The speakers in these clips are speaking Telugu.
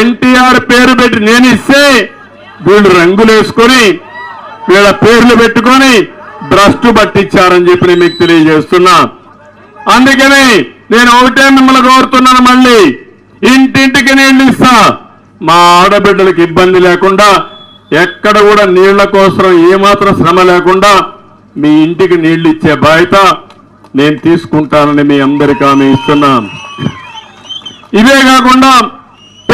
ఎన్టీఆర్ పేరు పెట్టి నేను ఇస్తే వీళ్ళు రంగులు వేసుకొని వీళ్ళ పేర్లు పెట్టుకొని భ్రష్టు పట్టించారని చెప్పి నేను మీకు తెలియజేస్తున్నా. అందుకని నేను ఒకటే మిమ్మల్ని కోరుతున్నాను మళ్ళీ ఇంటింటికి నీళ్ళు ఇస్తా. మా ఆడబిడ్డలకు ఇబ్బంది లేకుండా ఎక్కడ కూడా నీళ్ళ కోసం ఏమాత్రం శ్రమ లేకుండా మీ ఇంటికి నీళ్ళు ఇచ్చే బాధ్యత నేను తీసుకుంటానని మీ అందరికీ ఆమె ఇస్తున్నాం ఇవే కాకుండా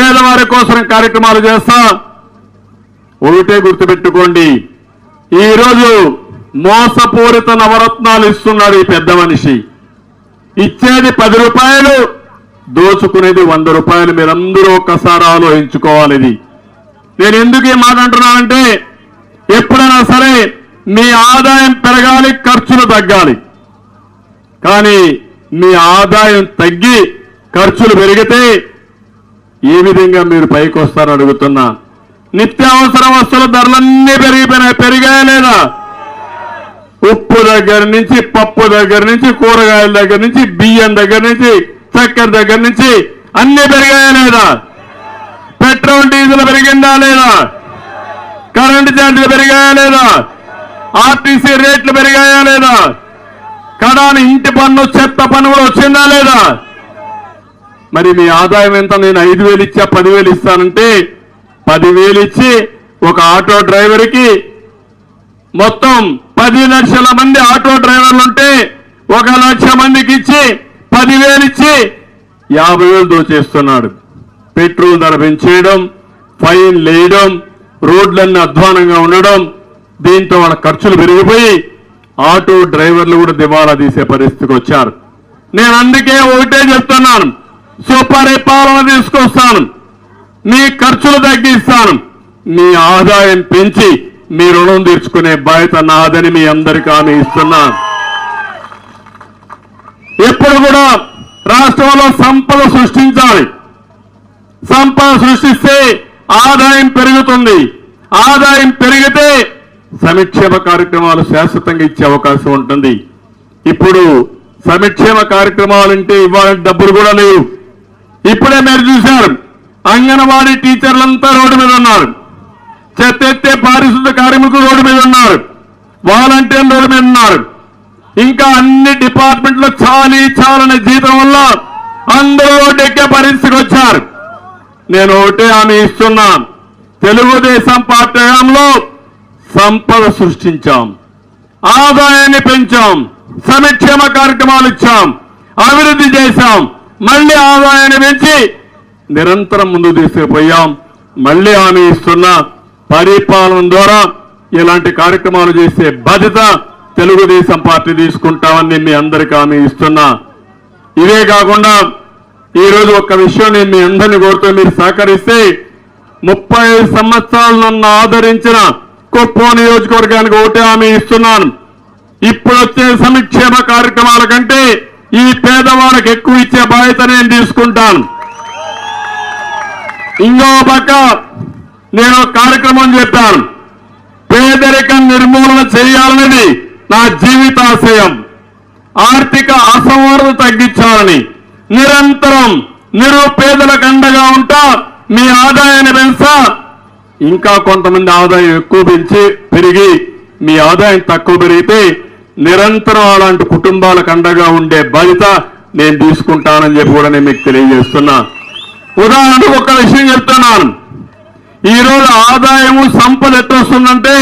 పేదవారి కోసం కార్యక్రమాలు చేస్తా. ఒకటే గుర్తుపెట్టుకోండి. ఈరోజు మోసపూరిత నవరత్నాలు ఇస్తున్నాడు ఈ పెద్ద మనిషి. ఇచ్చేది పది రూపాయలు దోచుకునేది వంద రూపాయలు. మీరందరూ ఒక్కసారి ఆలోచించుకోవాలి ఇది. నేను ఎందుకు ఈ మాట అంటున్నానంటే ఎప్పుడైనా సరే మీ ఆదాయం పెరగాలి ఖర్చులు తగ్గాలి. కానీ మీ ఆదాయం తగ్గి ఖర్చులు పెరిగితే ఏ విధంగా మీరు పైకి వస్తారని అడుగుతున్నా నిత్యావసర వస్తువుల ధరలన్నీ పెరిగిపోయినాయి. పెరిగాయా లేదా? ఉప్పు దగ్గర నుంచి పప్పు దగ్గర నుంచి కూరగాయల దగ్గర నుంచి బియ్యం దగ్గర నుంచి చక్కెర దగ్గర నుంచి అన్ని పెరిగాయా లేదా? పెట్రోల్ డీజిల్ పెరిగిందా లేదా? కరెంటు ఛార్జీలు పెరిగాయా లేదా? ఆర్టీసీ రేట్లు పెరిగాయా లేదా? కడాని ఇంటి పన్ను చెత్త పన్ను కూడా వచ్చిందా లేదా? మరి మీ ఆదాయం ఎంత? నేను ఐదు వేలు ఇచ్చా పదివేలు ఇస్తానంటే పదివేలు ఇచ్చి ఒక ఆటో డ్రైవర్కి మొత్తం పది లక్షల మంది ఆటో డ్రైవర్లు ఉంటే ఒక లక్ష మందికి ఇచ్చి పదివేలు ఇచ్చి యాభై వేలు దోచేస్తున్నాడు. పెట్రోల్ ధర పెంచేయడం ఫైన్ లేయడం రోడ్లన్నీ అధ్వానంగా ఉండడం దీంతో వాళ్ళ ఖర్చులు పెరిగిపోయి ఆటో డ్రైవర్లు కూడా దివాలా తీసే పరిస్థితికి వచ్చారు. నేను అందుకే ఒకటే చెప్తున్నాను. సుపరిపాలన తీసుకొస్తాను. మీ ఖర్చులు తగ్గిస్తాను. మీ ఆదాయం పెంచి మీ రుణం తీర్చుకునే బాధ్యత నాదని మీ అందరికీ ఆమె ఇస్తున్నా ఎప్పుడు కూడా రాష్ట్రంలో సంపద సృష్టించాలి. సంపద సృష్టిస్తే ఆదాయం పెరుగుతుంది. ఆదాయం పెరిగితే సంక్షేమ కార్యక్రమాలు శాశ్వతంగా ఇచ్చే అవకాశం ఉంటుంది. ఇప్పుడు సంక్షేమ కార్యక్రమాలంటే ఇవ్వాలంటే డబ్బులు కూడా లేవు. ఇప్పుడే మీరు చూశారు. అంగన్వాడీ టీచర్లంతా రోడ్డు మీద ఉన్నారు. చెత్తెత్తే పారిశుద్ధ కార్మికులు రోడ్డు మీద ఉన్నారు. వాలంటీర్లు రోడ్డు మీద ఉన్నారు. ఇంకా అన్ని డిపార్ట్మెంట్లో చాలీ చాలని జీతం వల్ల అందరూ రోడ్డెక్కే పరిస్థితికి వచ్చారు. నేను ఒకటే ఆమె ఇస్తున్నా. తెలుగుదేశం పార్టీలో సంపద సృష్టించాం. ఆదాయాన్ని పెంచాం. సంక్షేమ కార్యక్రమాలు ఇచ్చాం. అభివృద్ధి చేశాం. మళ్ళీ ఆదాయాన్ని పెంచి నిరంతరం ముందుకు తీసుకుపోయాం. మళ్ళీ హామీ ఇస్తున్నా పరిపాలన ద్వారా ఇలాంటి కార్యక్రమాలు చేసే బాధ్యత తెలుగుదేశం పార్టీ తీసుకుంటామని మీ అందరికీ హామీ ఇస్తున్నా. ఇవే కాకుండా ఈరోజు ఒక్క విషయం నేను మీ అందరిని కోరుతూ మీరు సహకరిస్తే ముప్పై సంవత్సరాలు నన్ను ఆదరించిన కుప్పం నియోజకవర్గానికి ఒకటే హామీ ఇస్తున్నాను. ఇప్పుడు వచ్చే సంక్షేమ కార్యక్రమాల కంటే ఈ పేదవాళ్ళకి ఎక్కువ ఇచ్చే బాధ్యత నేను తీసుకుంటాను. ఇంకో పక్క నేను కార్యక్రమం చెప్పాను. పేదరికం నిర్మూలన చేయాలనేది నా జీవితాశయం. ఆర్థిక అసమర్థత తగ్గించాలని నిరంతరం నిరుపేదలకు అండగా ఉంటా మీ ఆదాయాన్ని పెంచా. ఇంకా కొంతమంది ఆదాయం ఎక్కువ పెంచి పెరిగి మీ ఆదాయం తక్కువ పెరిగితే నిరంతరం అలాంటి కుటుంబాలకు అండగా ఉండే బాధ్యత నేను తీసుకుంటానని చెప్పి కూడా నేను మీకు తెలియజేస్తున్నా. ఉదాహరణకు ఒక విషయం చెప్తున్నాను. ఈరోజు ఆదాయము సంపద ఎట్లా వస్తుందంటే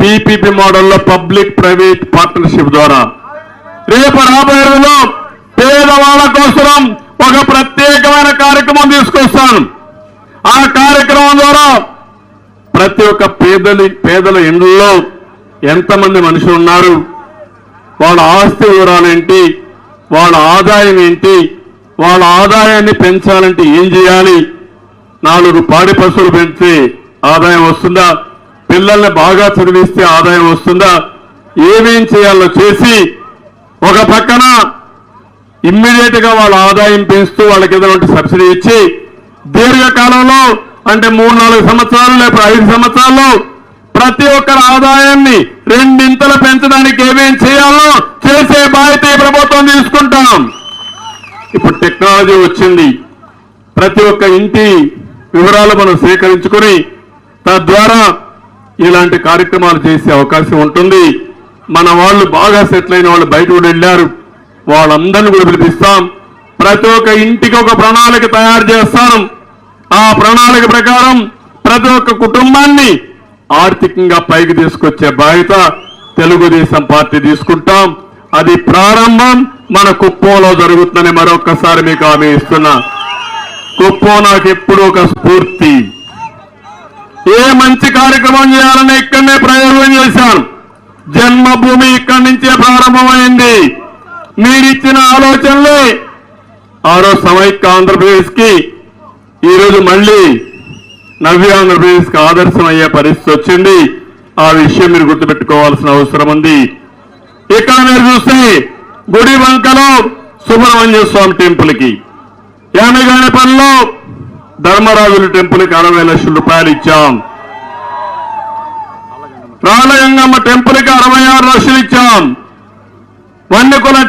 పీపీపీ మోడల్లో పబ్లిక్ ప్రైవేట్ పార్ట్నర్షిప్ ద్వారా. రేపు రాబోయే రోజుల్లో పేదవాళ్ళ కోసం ఒక ప్రత్యేకమైన కార్యక్రమం తీసుకొస్తాను. ఆ కార్యక్రమం ద్వారా ప్రతి ఒక్క పేదలి పేదల ఇండ్లలో ఎంతమంది మనుషులు ఉన్నారు? వాళ్ళ ఆస్తి వివరాలేంటి? వాళ్ళ ఆదాయం ఏంటి? వాళ్ళ ఆదాయాన్ని పెంచాలంటే ఏం చేయాలి? నాలుగు పాడి పశువులు పెంచి ఆదాయం వస్తుందా? పిల్లల్ని బాగా చదివిస్తే ఆదాయం వస్తుందా? ఏమేం చేయాలో చేసి ఒక పక్కన ఇమ్మీడియట్గా వాళ్ళ ఆదాయం పెంచుతూ వాళ్ళకి ఏదైనా సబ్సిడీ ఇచ్చి దీర్ఘకాలంలో అంటే మూడు నాలుగు సంవత్సరాలు లేకపోతే ఐదు సంవత్సరాల్లో ప్రతి ఒక్కరి ఆదాయాన్ని రెండింతలు పెంచడానికి ఏమేం చేయాలో చేసే బాధ్యత ఈ ప్రభుత్వం తీసుకుంటాం. ఇప్పుడు టెక్నాలజీ వచ్చింది. ప్రతి ఒక్క ఇంటి వివరాలు మనం సేకరించుకొని తద్వారా ఇలాంటి కార్యక్రమాలు చేసే అవకాశం ఉంటుంది. మన వాళ్ళు బాగా సెటిల్ అయిన వాళ్ళు బయట కూడా వెళ్ళారు. వాళ్ళందరినీ కూడా పిలిపిస్తాం. ప్రతి ఒక్క ఇంటికి ఒక ప్రణాళిక తయారు చేస్తాం. ఆ ప్రణాళిక ప్రకారం ప్రతి ఒక్క కుటుంబాన్ని ఆర్థికంగా పైకి తీసుకొచ్చే బాధ్యత తెలుగుదేశం పార్టీ తీసుకుంటాం. అది ప్రారంభం మన కుప్పంలో జరుగుతుందని మరొకసారి మీకు హామీ ఇస్తున్నా. కుప్పం నాకు ఎప్పుడు ఒక స్ఫూర్తి. ఏ మంచి కార్యక్రమం చేయాలని ఇక్కడనే ప్రయోగం చేశాను. జన్మభూమి ఇక్కడి నుంచే ప్రారంభమైంది. మీరిచ్చిన ఆలోచనలే. ఆరో సమైక్య ఆంధ్రప్రదేశ్కి ఈరోజు మళ్ళీ నవ్య ఆంధ్రప్రదేశ్ ఆదర్శం అయ్యే పరిస్థితి వచ్చింది. ఆ విషయం మీరు గుర్తుపెట్టుకోవాల్సిన అవసరం ఉంది. ఇక్కడ మీరు చూస్తే గుడి వంకలో సుబ్రహ్మణ్య స్వామి టెంపుల్కి పనిలో ధర్మరాజుల టెంపుల్కి అరవై లక్షల రూపాయలు ఇచ్చాం. రాళ్ళగంగమ్మ టెంపుల్కి అరవై ఆరు లక్షలు ఇచ్చాం. వన్యకుల